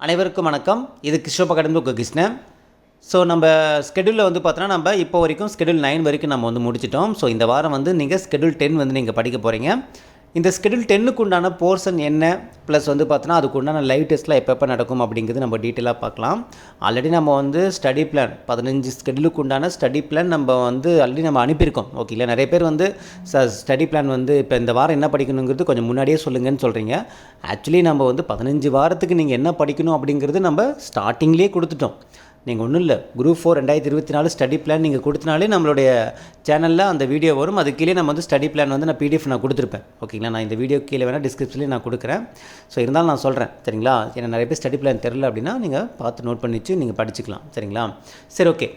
அனைவருக்கும் வணக்கம். இது கிஷோப் அகாடமி கிருஷ்ணன் ஸோ நம்ம ஸ்கெடியூலில் வந்து பார்த்தோன்னா நம்ம இப்போ வரைக்கும் ஸ்கெடியூல் நைன் வரைக்கும் நம்ம வந்து முடிச்சிட்டோம். ஸோ இந்த வாரம் வந்து நீங்கள் ஸ்கெடியூல் டென் வந்து நீங்கள் படிக்க போகிறீங்க இந்த ஸ்கெடியூல் டென்னுக்கு உண்டான போர்ஷன் என்ன? ப்ளஸ் வந்து பார்த்தோன்னா அதுக்கு உண்டான லைவ் டெஸ்ட்லாம் எப்போ எப்போ நடக்கும் அப்படிங்கிறது நம்ம டீட்டெயிலாக பார்க்கலாம். ஆல்ரெடி நம்ம வந்து ஸ்டடி பிளான் பதினஞ்சு ஸ்கெடியூலுக்கு உண்டான ஸ்டடி பிளான் நம்ம வந்து ஆல்ரெடி நம்ம அனுப்பியிருக்கோம். ஓகேங்களா நிறைய பேர் வந்து ஸ்டடி பிளான் வந்து இப்போ இந்த வாரம் என்ன படிக்கணுங்கிறது கொஞ்சம் முன்னாடியே சொல்லுங்கன்னு சொல்கிறீங்க ஆக்சுவலி நம்ம வந்து பதினஞ்சு வாரத்துக்கு நீங்கள் என்ன படிக்கணும் அப்படிங்கிறது நம்ம ஸ்டார்டிங்லேயே கொடுத்துட்டோம். நீங்கள் ஒன்றும் இல்லை. குரூப் ஃபோர் ரெண்டாயிரத்தி இருபத்தி நாலு ஸ்டடி பிளான் நீங்கள் கொடுத்தனாலே நம்மளுடைய சேனலில் அந்த வீடியோ வரும். அது கீழே நம்ம வந்து ஸ்டடி பிளான் வந்து நான் பிடிஎஃப் நான் கொடுத்துருப்பேன். ஓகேங்களா நான் இந்த வீடியோ கீழே வேணால் டிஸ்கிரிப்ஷன்லேயே நான் கொடுக்குறேன். ஸோ இருந்தாலும் நான் சொல்கிறேன் சரிங்களா? ஏன்னா நிறைய பேர் ஸ்டடி பிளான் தெரில அப்படின்னா நீங்கள் பார்த்து நோட் பண்ணிச்சு நீங்கள் படிச்சுக்கலாம். சரிங்களா? சரி ஓகே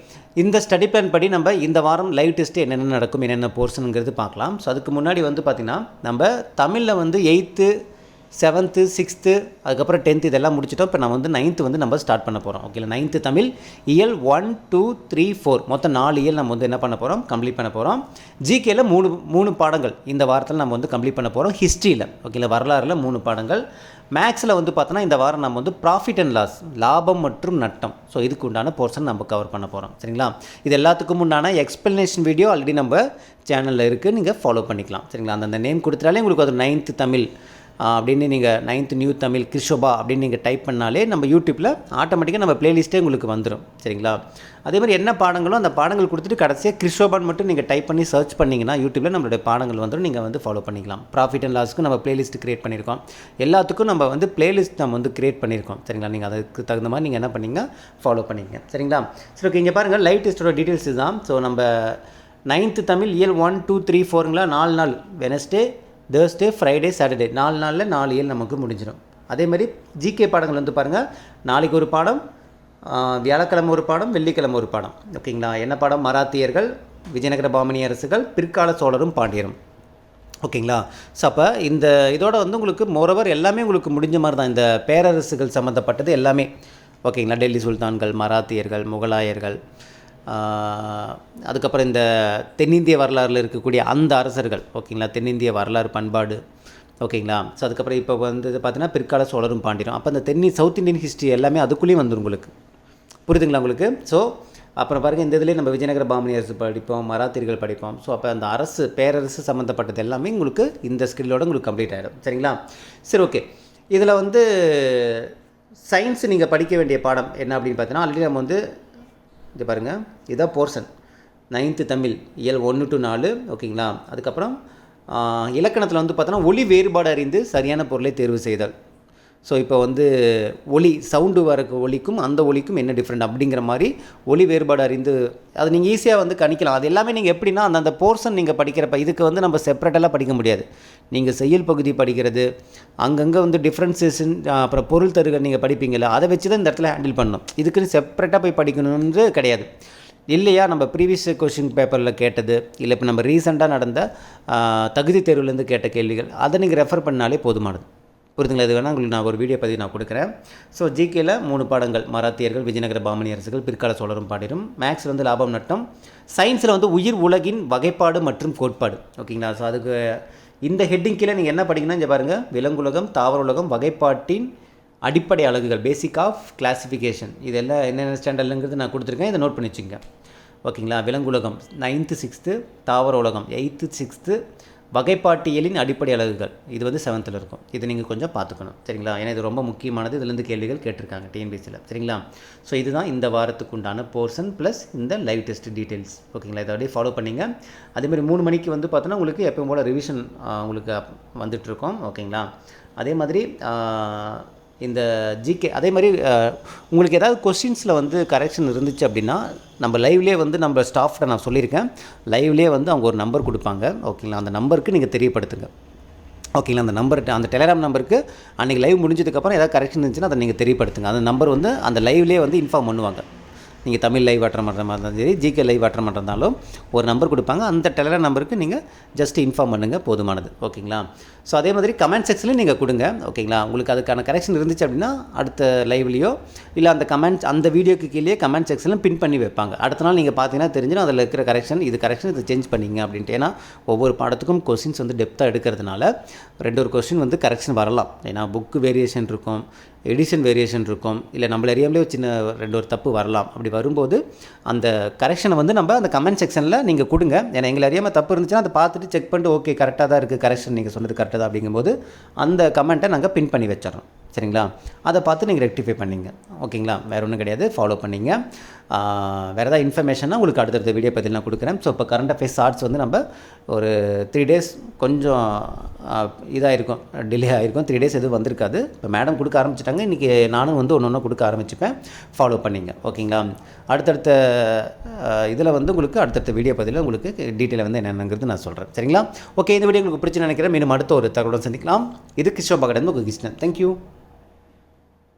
இந்த ஸ்டடி பிளான் படி நம்ம இந்த வாரம் லைவ் டெஸ்ட்டு என்னென்ன நடக்கும் என்னென்ன போர்ஷனுங்கிறது பார்க்கலாம். ஸோ அதுக்கு முன்னாடி வந்து பார்த்திங்கன்னா நம்ம தமிழில் வந்து எயித்து செவன்த்து சிக்ஸ்த்து அதுக்கப்புறம் டென்த்து இதெல்லாம் முடிச்சிட்டோம். இப்போ நான் வந்து நைன்த்து வந்து நம்ம ஸ்டார்ட் பண்ண போகிறோம் ஓகேங்களா நைன்த்து தமிழ் இயல் ஒன் டூ த்ரீ ஃபோர் மொத்தம் நாலு இயல் நம்ம வந்து என்ன பண்ண போகிறோம் கம்ப்ளீட் பண்ண போகிறோம் ஜிகேயில் மூணு மூணு பாடங்கள் இந்த வாரத்தில் நம்ம வந்து கம்ப்ளீட் பண்ண போகிறோம் ஹிஸ்ட்ரியில் ஓகேங்களா வரலாறுல மூணு பாடங்கள். மேக்ஸில் வந்து பார்த்தோன்னா இந்த வாரம் நம்ம வந்து ப்ராஃபிட் அண்ட் லாஸ் லாபம் மற்றும் நட்டம். ஸோ இதுக்கு உண்டான போர்ஷன் நம்ம கவர் பண்ண போகிறோம் சரிங்களா? இது எல்லாத்துக்கும் உண்டான எக்ஸ்ப்ளனேஷன் வீடியோ ஆல்ரெடி நம்ம சேனலில் இருக்குது நீங்கள் ஃபாலோ பண்ணிக்கலாம். சரிங்களா? அந்தந்த நேம் கொடுத்துட்டாலே உங்களுக்கு அது நைன்த்து தமிழ் அப்படின்னு நீங்கள் நைன்த் நியூ தமிழ் கிருஷோபா அப்படின்னு நீங்கள் டைப் பண்ணாலே நம்ம யூடியூப்பில் ஆட்டோமேட்டிக்காக நம்ம ப்ளேலிஸ்ட்டே உங்களுக்கு வந்துடும் சரிங்களா? அதே மாதிரி என்ன பாடங்களோ அந்த பாடங்கள் கொடுத்துட்டு கடைசியாக கிருஷோபான்னு மட்டும் நீங்கள் டைப் பண்ணி சர்ச் பண்ணிங்கன்னா யூடியூப்பில் நம்மளுடைய பாடங்கள் வந்துடும் நீங்கள் வந்து ஃபாலோ பண்ணிக்கலாம். ப்ராஃபிட் அண்ட் லாஸ்க்கு நம்ம ப்ளேலிஸ்ட் க்ரியேட் பண்ணியிருக்கோம் எல்லாத்துக்கும் நம்ம வந்து ப்ளேலிஸ்ட் நம்ம வந்து கிரியேட் பண்ணியிருக்கோம் சரிங்களா? நீங்கள் அதுக்கு தகுந்த மாதிரி நீங்கள் என்ன பண்ணிங்க ஃபாலோ பண்ணிங்க. சரிங்களா? சரி ஓகே இங்கே பாருங்கள் லைவ் டெஸ்ட்டோட டீட்டெயில்ஸ் தான் ஸோ நம்ம நைன்த்து தமிழ் இயல் ஒன் டூ த்ரீ ஃபோருங்களா நாலு நாள். வெனஸ்டே தேர்ஸ்டே ஃப்ரைடே சாட்டர்டே நாலு நாளில் நாலு ஏழு நமக்கு முடிஞ்சிடும் அதே மாதிரி ஜிகே பாடங்கள் வந்து பாருங்கள் நாளைக்கு ஒரு பாடம் வியாழக்கிழமை ஒரு பாடம் வெள்ளிக்கிழமை ஒரு பாடம். ஓகேங்களா? என்ன பாடம்? மராத்தியர்கள் விஜயநகர பாமணி அரசுகள் பிற்கால சோழரும் பாண்டியரும். ஓகேங்களா? ஸோ அப்போ இந்த இதோட வந்து உங்களுக்கு மோரோவர் எல்லாமே உங்களுக்கு முடிஞ்ச மாதிரி தான். இந்த பேரரசுகள் சம்மந்தப்பட்டது எல்லாமே. ஓகேங்களா? டெல்லி சுல்தான்கள் மராத்தியர்கள் முகலாயர்கள். அதுக்கப்புறம் இந்த தென்னிந்திய வரலாறில் இருக்கக்கூடிய அந்த அரசர்கள் ஓகேங்களா? தென்னிந்திய வரலாறு பண்பாடு ஓகேங்களா? ஸோ அதுக்கப்புறம் இப்போ வந்து பார்த்தீங்கன்னா பிற்கால சோழரும் பாண்டியரும். அப்போ இந்த தென்னி சவுத் இந்தியன் ஹிஸ்ட்ரி எல்லாமே அதுக்குள்ளேயும் வந்துடும் உங்களுக்கு. புரியுதுங்களா உங்களுக்கு? ஸோ அப்புறம் பாருங்கள் இந்த இதுலேயே நம்ம விஜயநகர பாமனி அரசு படிப்போம் மராத்திரிகள் படிப்போம். ஸோ அப்போ அந்த அரசு பேரரசு சம்மந்தப்பட்டது எல்லாமே உங்களுக்கு இந்த ஸ்கில்லோட உங்களுக்கு கம்ப்ளீட் ஆகிடும் சரிங்களா? சரி ஓகே இதில் வந்து சயின்ஸ் நீங்கள் படிக்க வேண்டிய பாடம் என்ன அப்படின்னு பார்த்தீங்கன்னா ஆல்ரெடி நம்ம வந்து இது பாருங்கள் இதான் போர்ஷன் நைன்த்து தமிழ். இயல் ஒன்று டு நாலு. ஓகேங்களா? அதுக்கப்புறம் இலக்கணத்தில் வந்து பார்த்தோன்னா ஒளி வேறுபாடு அறிந்து சரியான பொருளை தேர்வு செய்தல். ஸோ இப்போ வந்து ஒலி சவுண்டு வர ஒலிக்கும் அந்த ஒலிக்கும் என்ன டிஃப்ரெண்ட் அப்படிங்கிற மாதிரி ஒலி வேறுபாடு அறிந்து அது நீங்கள் ஈஸியாக வந்து கணிக்கலாம். அது எல்லாமே நீங்கள் எப்படின்னா அந்தந்த போர்ஷன் நீங்கள் படிக்கிறப்ப இதுக்கு வந்து நம்ம செப்பரேட்டெல்லாம் படிக்க முடியாது. நீங்கள் செயல் பகுதி படிக்கிறது அங்கங்கே வந்து டிஃப்ரென்சேஷன் அப்புறம் பொருள் தருகள் நீங்கள் படிப்பீங்கள்ல அதை வச்சு தான் இந்த இடத்துல ஹேண்டில் பண்ணணும். இதுக்குன்னு செப்பரேட்டாக போய் படிக்கணும்னு கிடையாது. இல்லையா நம்ம ப்ரீவியஸ் கொஷின் பேப்பரில் கேட்டது இல்லை இப்போ நம்ம ரீசெண்டாக நடந்த தகுதி தேர்வுலேருந்து கேட்ட கேள்விகள் அதை நீங்கள் ரெஃபர் பண்ணாலே போதுமானது. புரிதுங்களா? இது வேணால் உங்களுக்கு நான் ஒரு வீடியோ பதிவு நான் கொடுக்குறேன். ஸோ ஜிகேயில் மூணு பாடங்கள். மராத்தியர்கள் விஜயநகர பாமணி அரசுகள் பிற்கால சோழரும் பாடிரும். மேக்ஸ் வந்து லாபம் நட்டம். சயின்ஸில் வந்து உயிர் உலகின் வகைப்பாடு மற்றும் கோட்பாடு. ஓகேங்களா ஸோ அதுக்கு இந்த ஹெட்டிங் கீழே நீங்கள் என்ன படிக்கணும்னா இங்கே பாருங்கள் விலங்குலகம் தாவர உலகம் வகைப்பாட்டின் அடிப்படை அலகுகள் பேசிக் ஆஃப் கிளாசிஃபிகேஷன் இதெல்லாம் என்னென்ன ஸ்டாண்டர்டுங்கிறது நான் கொடுத்துருக்கேன். இதை நோட் பண்ணி வச்சுங்க ஓகேங்களா விலங்குலகம் நைன்த்து சிக்ஸ்த்து தாவர உலகம் எயித்து சிக்ஸ்த்து வகைப்பாட்டியலின் அடிப்படை அலகுகள். இது வந்து செவன்த்தில் இருக்கும். இது நீங்கள் கொஞ்சம் பார்த்துக்கணும். சரிங்களா? ஏன்னா இது ரொம்ப முக்கியமானது. இதுலேருந்து கேள்விகள் கேட்டிருக்காங்க டிஎன்பிசியில் சரிங்களா? ஸோ இதுதான் இந்த வாரத்துக்கு உண்டான போர்ஷன் ப்ளஸ் இந்த லைவ் டெஸ்ட் டீட்டெயில்ஸ் ஓகேங்களா? இதை அப்படியே ஃபாலோ பண்ணிங்க. அதேமாதிரி மூணு மணிக்கு வந்து பார்த்தோன்னா உங்களுக்கு எப்பவும் போல் ரிவிஷன் உங்களுக்கு வந்துட்டுருக்கோம். ஓகேங்களா? அதே மாதிரி இந்த ஜிகே அதே மாதிரி உங்களுக்கு ஏதாவது கொஸ்டின்ஸில் வந்து கரெக்ஷன் இருந்துச்சு அப்படின்னா நம்ம லைவ்லேயே வந்து நம்ம ஸ்டாஃப்கிட்ட நான் சொல்லியிருக்கேன். லைவ்லேயே வந்து அவங்க ஒரு நம்பர் கொடுப்பாங்க. ஓகேங்களா அந்த நம்பருக்கு நீங்கள் தெரியப்படுத்துங்க. ஓகேங்களா அந்த நம்பர் அந்த டெலிகிராம் நம்பருக்கு அன்றைக்கி லைவ் முடிஞ்சதுக்கப்புறம் ஏதாவது கரெக்ஷன் இருந்துச்சுன்னா அதை நீங்கள் தெரியப்படுத்துங்க. அந்த நம்பர் வந்து அந்த லைவ்லேயே வந்து இன்ஃபார்ம் பண்ணுவாங்க. நீங்கள் தமிழ் லைவ் அட்டன் பண்ணுற மாதிரி இருந்தாலும் சரி ஜிகே லைவ் அட்டன் பண்ணுறதாலும் ஒரு நம்பர் கொடுப்பாங்க. அந்த டெலிகிராம் நம்பருக்கு நீங்கள் ஜஸ்ட் இன்ஃபார்ம் பண்ணுங்கள் போதுமானது. ஓகேங்களா? ஸோ அதே மாதிரி கமெண்ட் செக்ஷன்லையும் நீங்கள் கொடுங்க. ஓகேங்களா? உங்களுக்கு அதுக்கான கரெக்ஷன் இருந்துச்சு அப்படின்னா அடுத்த லைவ்லேயோ இல்லை அந்த கமெண்ட் அந்த வீடியோக்கு கீழே கமெண்ட் செக்ஷனில் பின் பண்ணி வைப்பாங்க. அடுத்த நாள் நீங்கள் பார்த்தீங்கன்னா தெரிஞ்சிடும் அதில் இருக்கிற கரெக்ஷன் இது கரெக்ஷன் இது சேஞ்ச் பண்ணிங்க அப்படின்ட்டு. ஏன்னா ஒவ்வொரு பாடத்துக்கும் கொஸ்டின்ஸ் வந்து டெப்த்தாக எடுக்கிறதுனால ரெண்டு ஒரு கொஸ்டின் வந்து கரெக்ஷன் வரலாம். ஏன்னா புக்கு வேரியேஷன் இருக்கும். எடிஷன் வேரியேஷன் இருக்கும். இல்லை நம்மள அறியாமலே ஒரு சின்ன ரெண்டு ஒரு தப்பு வரலாம். அப்படி வரும்போது அந்த கரெக்ஷனை வந்து நம்ம அந்த கமெண்ட் செக்ஷனில் நீங்கள் கொடுங்க. ஏன்னா எங்களை அறியாமல் தப்பு இருந்துச்சுன்னா அதை பார்த்துட்டு செக் பண்ணிட்டு ஓகே கரெக்டாக தான் இருக்குது கரெக்ஷன் நீங்கள் சொன்னது கரெக்டாக தான் அப்படிங்கும்போது அந்த கமெண்ட்டை நாங்கள் பின் பண்ணி வச்சிடறோம். சரிங்களா? அதை பார்த்து நீங்கள் ரெக்டிஃபை பண்ணிங்க. ஓகேங்களா? வேறு ஒன்றும் கிடையாது. ஃபாலோ பண்ணிங்க. வேறு ஏதாவது இன்ஃபர்மேஷனாக உங்களுக்கு அடுத்தடுத்த வீடியோ பற்றி நான் கொடுக்குறேன். ஸோ இப்போ கரண்ட் அஃபேர்ஸ் ஷார்ட்ஸ் வந்து நம்ம ஒரு த்ரீ டேஸ் கொஞ்சம் இதாக இருக்கும் டிலே ஆகிருக்கும் த்ரீ டேஸ் எதுவும் வந்திருக்காது. இப்போ மேடம் கொடுக்க ஆரம்பிச்சிட்டாங்க. இன்றைக்கி நானும் வந்து ஒன்று ஒன்று கொடுக்க ஆரம்பிச்சுப்பேன். ஃபாலோ பண்ணிங்க. ஓகேங்களா அடுத்தடுத்த இதில் வந்து உங்களுக்கு அடுத்தடுத்த வீடியோ பதிவில் உங்களுக்கு டீட்டெயில் வந்து என்னென்னங்கிறது நான் சொல்கிறேன் சரிங்களா? ஓகே இந்த வீடியோ உங்களுக்கு பிடிச்சி நினைக்கிறேன். மீண்டும் அடுத்த ஒரு தகவலுடன் சந்திக்கலாம். இது கிஷோபா கடந்து உங்கள் கிருஷ்ணன். தேங்க்யூ